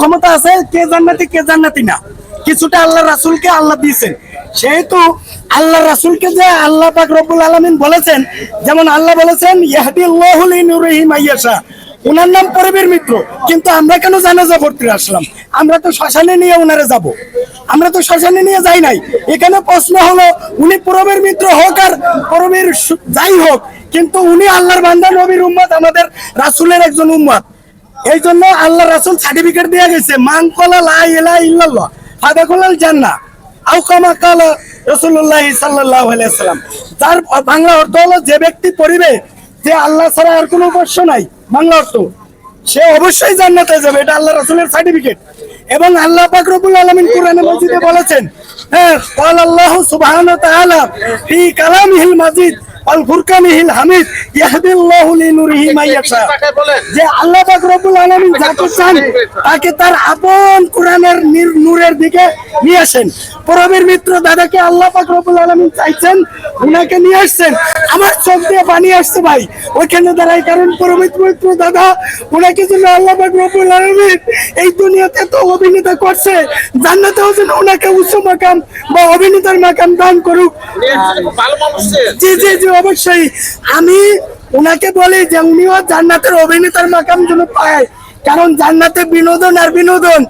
ক্ষমতা আছে, কে জান্নাতি কে জান্নাতি না। কিছুটা আল্লাহ রাসূলকে আল্লাহ দিয়েছেন। সেহেতু আল্লাহ রাসূলকে যে আল্লাহ পাক রব্বুল আলামিন বলেছেন, যেমন আল্লাহ বলেছেন, ইয়াহদিল্লাহু লিনুরিহি মাইয়াশা। ওনার নাম পরিবের মিত্র, কিন্তু আমরা কেন জানাজা পড়তে আসলাম? আমরা তো শ্মশানে নিয়ে ওনারে যাব। আমরা তো শ্মশানে নিয়ে যাই নাই। এখানে প্রশ্ন হলো, উনি পরবের মিত্র হোক আর পরবের যাই হোক, কিন্তু উনি আল্লাহর বান্দা, নবীর উম্মত, আমাদের রাসূলের একজন উম্মত। এই জন্য আল্লাহ রাসুল সার্টিফিকেট দিয়ে গেছে মাংকলা লাই এলা ইল্লাল্লাহ ফাদাকুলাল জান্না আউকামা কাল রসুল্লাহ তার যে ব্যক্তি পড়িবে আল্লাহ ছাড়া আর কোনো নাই। সে অবশ্যই জান্নাতে যাবে, এটা আল্লাহ সার্টিফিকেট এবং আল্লাহ বলেছেন হ্যাঁ তাকে তার আপন কোরআনের নূরের দিকে নিয়ে আসেন। মিত্র দাদাকে আল্লাহ পাক রব্বুল চাইছেন উনাকে নিয়ে আসছেন। আমার চোখ দিয়ে পানি আসছে ভাই। ওইখানে দাঁড়াই কারণ পরমিত মিত্র দাদা উনাকে জন্য আল্লাহ পাক রব্বুল এই দুনিয়াতে তো অভিনেতা করছে। জান্নাতেও যেন উনাকে উচ্চ মাকাম বা অভিনেতার মাকাম দান করুক। জি জি জি অবশ্যই। আমি ওনাকে বলি যে উনিও জান্নাতের অভিনেতার মাকাম যেন পায়। কারণ জান্নাতে বিনোদন আর বিনোদন